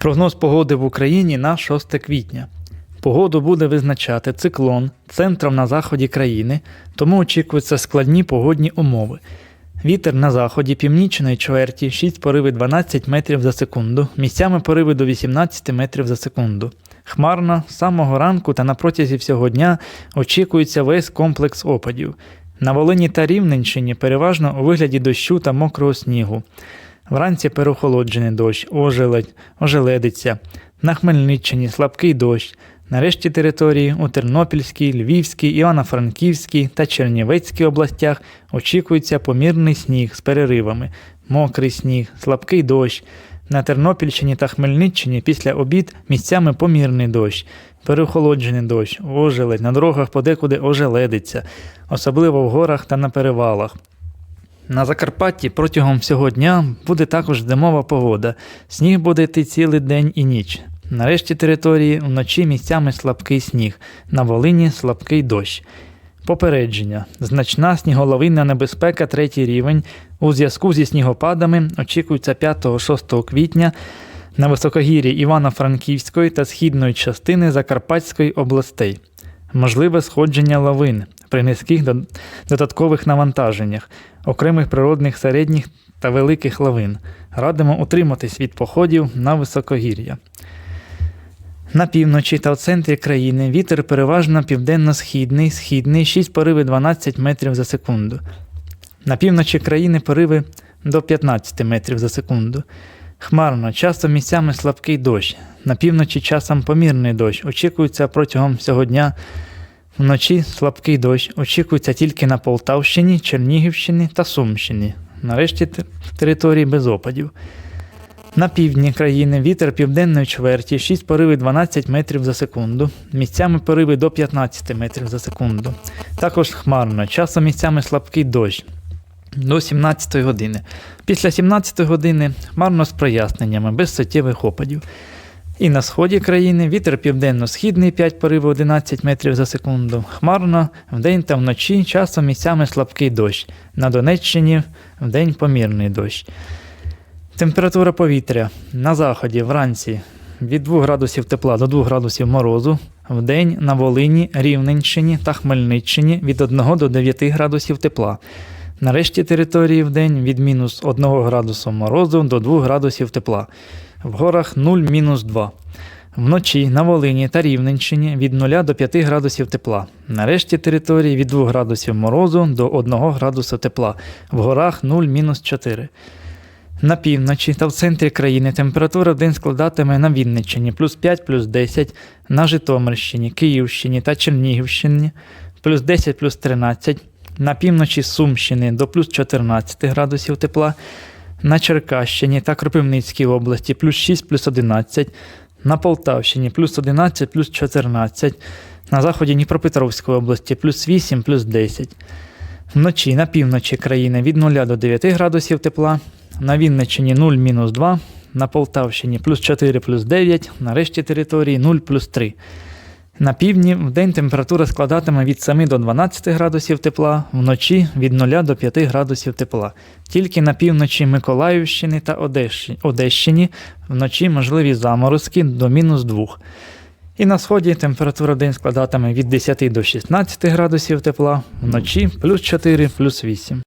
Прогноз погоди в Україні на 6 квітня. Погоду буде визначати циклон центром на заході країни, тому очікуються складні погодні умови. Вітер на заході північної чверті 6 пориви 12 метрів за секунду, місцями пориви до 18 метрів за секунду. Хмарно, з самого ранку та на протязі всього дня очікується весь комплекс опадів. На Волині та Рівненщині переважно у вигляді дощу та мокрого снігу. Вранці переохолоджений дощ, ожеледь, ожеледиця. На Хмельниччині слабкий дощ. На решті території у Тернопільській, Львівській, Івано-Франківській та Чернівецькій областях очікується помірний сніг з переривами, мокрий сніг, слабкий дощ. На Тернопільщині та Хмельниччині після обід місцями помірний дощ, переохолоджений дощ, ожеледь, на дорогах подекуди ожеледиться, особливо в горах та на перевалах. На Закарпатті протягом всього дня буде також зимова погода. Сніг буде йти цілий день і ніч. На решті території вночі місцями слабкий сніг, на Волині слабкий дощ. Попередження. Значна сніголовинна небезпека третій рівень. У зв'язку зі снігопадами очікується 5-6 квітня на високогір'ї Івано-Франківської та східної частини Закарпатської областей. Можливе сходження лавин при низьких додаткових навантаженнях, окремих природних середніх та великих лавин. Радимо утриматись від походів на високогір'я. На півночі та в центрі країни вітер переважно південно-східний, східний 6 пориви 12 метрів за секунду. На півночі країни пориви до 15 метрів за секунду. Хмарно, часто місцями слабкий дощ. На півночі часом помірний дощ. Очікується протягом всього дня. Вночі слабкий дощ. Очікується тільки на Полтавщині, Чернігівщині та Сумщині. Нарешті території без опадів. На півдні країни вітер південної чверті 6 пориви 12 метрів за секунду, місцями пориви до 15 метрів за секунду. Також хмарно, часом місцями слабкий дощ до 17 години. Після 17 години хмарно з проясненнями, без суттєвих опадів. І на сході країни вітер південно-східний 5 пориви 11 метрів за секунду. Хмарно вдень та вночі часом місцями слабкий дощ. На Донеччині вдень помірний дощ. Температура повітря на заході вранці від 2 градусів тепла до 2 градусів морозу. Вдень на Волині, Рівненщині та Хмельниччині від 1 до 9 градусів тепла. На решті території вдень від мінус 1 градусу морозу до 2 градусів тепла. В горах 0-2. Вночі на Волині та Рівненщині від 0 до 5 градусів тепла. На решті території від 2 градусів морозу до 1 градусу тепла. В горах 0-4. На півночі та в центрі країни температура в день складатиме на Вінниччині плюс 5, плюс 10, на Житомирщині, Київщині та Чернігівщині плюс 10, плюс 13, на півночі Сумщини до плюс 14 градусів тепла, на Черкащині та Кропивницькій області плюс 6, плюс 11, на Полтавщині плюс 11, плюс 14, на заході Дніпропетровської області плюс 8, плюс 10. Вночі на півночі країни від 0 до 9 градусів тепла, на Вінниччині 0 мінус 2, на Полтавщині плюс 4 плюс 9, на решті території 0 плюс 3. На півдні в день температура складатиме від 7 до 12 градусів тепла, вночі від 0 до 5 градусів тепла. Тільки на півночі Миколаївщини та Одещині вночі можливі заморозки до мінус 2. І на сході температура день складатиме від 10 до 16 градусів тепла, вночі плюс 4 плюс 8.